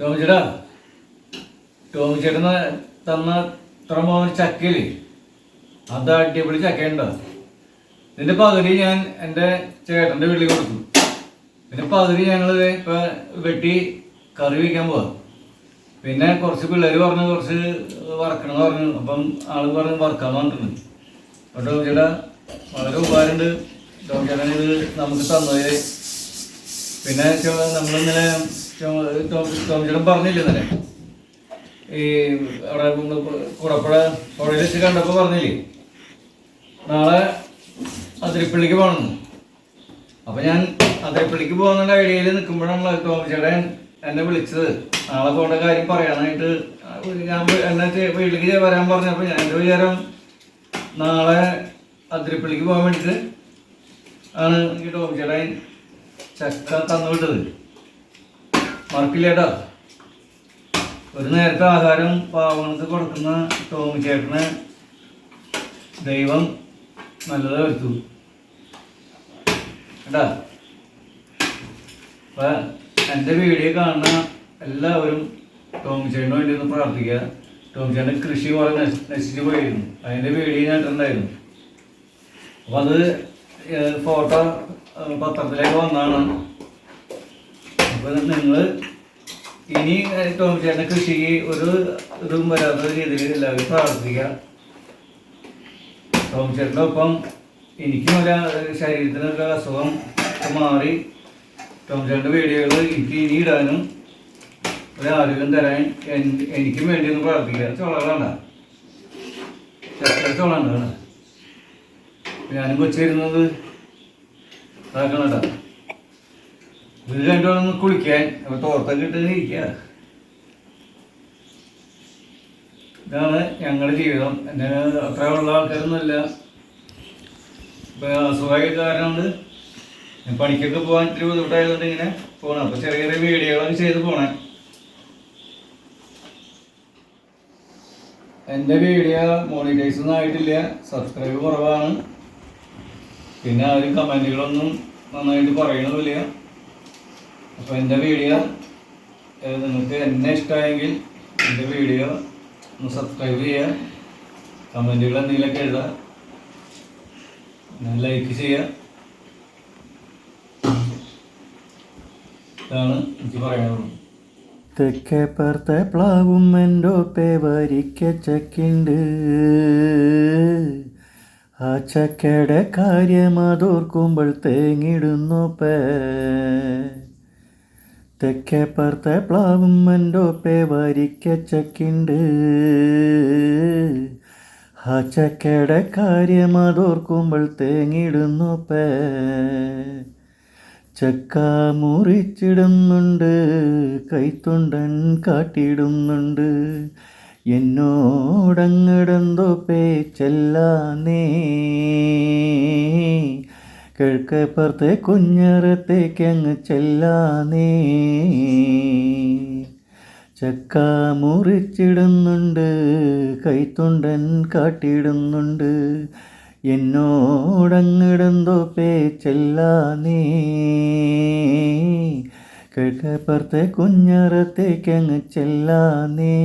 ടോമിച്ചേട്ടാ ചേട്ടന് തന്ന ഇത്ര മോൻ ചക്കയില്ലേ അത് അടിപൊളി ചക്കയുണ്ടോ? നിന്റെ പകുതി ഞാൻ എന്റെ ചേട്ടന്റെ വീട്ടിൽ കൊടുത്തു. പിന്നെ പകുതി ഞങ്ങൾ ഇപ്പൊ വെട്ടി കറി വയ്ക്കാൻ പോവാ. പിന്നെ കുറച്ച് പിള്ളേർ പറഞ്ഞു കുറച്ച് വറക്കണം എന്ന് പറഞ്ഞു. അപ്പം ആൾ പറഞ്ഞു വറക്കാൻ പറഞ്ഞിട്ടുണ്ട് അപ്പോൾ ടോമിച്ചേട്ടാ വളരെ ഉപകാരമുണ്ട്. ടോമിച്ചേട്ടൻ ഇത് നമുക്ക് തന്നതിൽ പിന്നെ നമ്മൾ നമ്മളിന്നലെ ടോമിച്ചേട്ടൻ പറഞ്ഞില്ലേ തന്നെ ഈ അവിടെ കുടപ്പുഴ പുഴയിൽ വെച്ച് കണ്ടപ്പോൾ പറഞ്ഞില്ലേ? നാളെ അതിരപ്പള്ളിക്ക് പോകണം. അപ്പൊ ഞാൻ അതിരപ്പള്ളിക്ക് പോകുന്ന ഐഡിയയിൽ നിൽക്കുമ്പോഴാണ് ടോമിച്ചേട്ടൻ എന്നെ വിളിച്ചത്. നാളെ പോകേണ്ട കാര്യം പറയാനായിട്ട് ഞാൻ എന്നെ വീട്ടിലേക്ക് വരാൻ പറഞ്ഞപ്പോൾ ഞാൻ എന്റെ വിചാരം നാളെ അതിരപ്പള്ളിക്ക് പോകാൻ വേണ്ടിയിട്ട് ആണ് എനിക്ക് ടോമിച്ചേട്ടൻ ചക്ക തന്നു വിട്ടത്. മറക്കില്ലേട്ടാ? ഒരു നേരത്തെ ആഹാരം പാവങ്ങൾക്ക് കൊടുക്കുന്ന ടോമിച്ചേട്ടന് ദൈവം നല്ലത് വരുത്തു. കേട്ടാ? അപ്പൊ എന്റെ വീഡിയോ കാണുന്ന എല്ലാവരും ടോമിച്ചേട്ടന് വേണ്ടി ഒന്ന് പ്രാർത്ഥിക്കുക. ടോമിച്ചേട്ടൻ കൃഷി പോലെ നശി- നശിച്ചു പോയിരുന്നു. അതിന്റെ വീഡിയോ ഞാൻ ഇട്ടുണ്ടായിരുന്നു അപ്പൊ അത് ഫോട്ടോ പത്രത്തിലേക്ക് വന്നതാണ്. അപ്പൊ നിങ്ങൾ ഇനി ടോമിച്ചേട്ടന്റെ കൃഷിക്ക് ഒരു ഇതും വരാത്ത രീതിയിൽ എല്ലാവരും പ്രാർത്ഥിക്കാം ടോമിച്ചേട്ടന്റെ ഒപ്പം എനിക്കും ഒരു ശരീരത്തിനൊക്കെ അസുഖം മാറി. ടോമിച്ചേട്ടന്റെ വീഡിയോകൾ എനിക്ക് ഇനി ഇടാനും ഒരു ആരോഗ്യം തരാൻ എനിക്കും വേണ്ടി ഒന്ന് പ്രാർത്ഥിക്കാം ചോളാണ്ട ചോളാണ് ഞാനും കൊച്ചിരുന്നത് ഇതാക്കണണ്ട ഇത് കുളിക്കാൻ തോർത്തം തോർത്തൊക്കെ ഇട്ട് ഇരിക്കുക ഇതാണ് ഞങ്ങളുടെ ജീവിതം. എന്നെ അത്ര ഉള്ള ആൾക്കാരൊന്നുമല്ല. ഇപ്പം അസുഖമായ കാരണം കൊണ്ട് പണിക്കൊക്കെ പോകാൻ ഇത്തിരി ബുദ്ധിമുട്ടായതുകൊണ്ട് ഇങ്ങനെ പോകണം അപ്പൊ ചെറിയ ചെറിയ വീഡിയോകളൊക്കെ ചെയ്ത് പോണേ. എന്റെ വീഡിയോ മോണിറ്റൈസ് ഒന്നും ആയിട്ടില്ല. സബ്സ്ക്രൈബ് കുറവാണ്. പിന്നെ ആരും കമന്റുകളൊന്നും നന്നായിട്ട് പറയണമില്ല അപ്പോൾ എന്റെ വീഡിയോ നിങ്ങൾക്ക് എന്നെ ഇഷ്ടമായെങ്കിൽ എന്റെ വീഡിയോ ഒന്ന് സബ്സ്ക്രൈബ് ചെയ്യുക കമന്റുകൾ എന്തെങ്കിലുമൊക്കെ എഴുതുക ഞാൻ ലൈക്ക് ചെയ്യുക ഇതാണ് എനിക്ക് പറയാനുള്ളത്. തെക്കേപ്പുറത്തെ പ്ലാവും എന്റെ പേവരിക്ക ചക്കുണ്ട്. ആ ചക്കയുടെ കാര്യം അതോർക്കുമ്പോൾ തേങ്ങിടുന്നു പേ. തെക്കേപ്പുറത്തെ പ്ലാവും മൻഡോപ്പെ വരിക്ക ചക്കിണ്ട്. ആ ചക്കയുടെ കാര്യം അതോർക്കുമ്പോൾ തേങ്ങിടുന്നു പേ. ചക്ക മുറിച്ചിടുന്നുണ്ട് കൈത്തുണ്ടൻ കാട്ടിടുന്നുണ്ട് എന്നോടങ്ങിടന്തോ പേച്ചല്ലാന്നേ കിഴക്കപ്പുറത്തെ കുഞ്ഞറത്തേക്ക് അങ്ങ് ചെല്ലാനേ. ചക്ക മുറിച്ചിടുന്നുണ്ട് കൈത്തുണ്ടൻ കാട്ടിടുന്നുണ്ട് എന്നോടങ്ങിടന്തോ കേൾക്ക കിഴക്കപ്പുറത്തെ കുഞ്ഞറത്തേക്ക് അങ്ങ് ചെല്ലാനേ.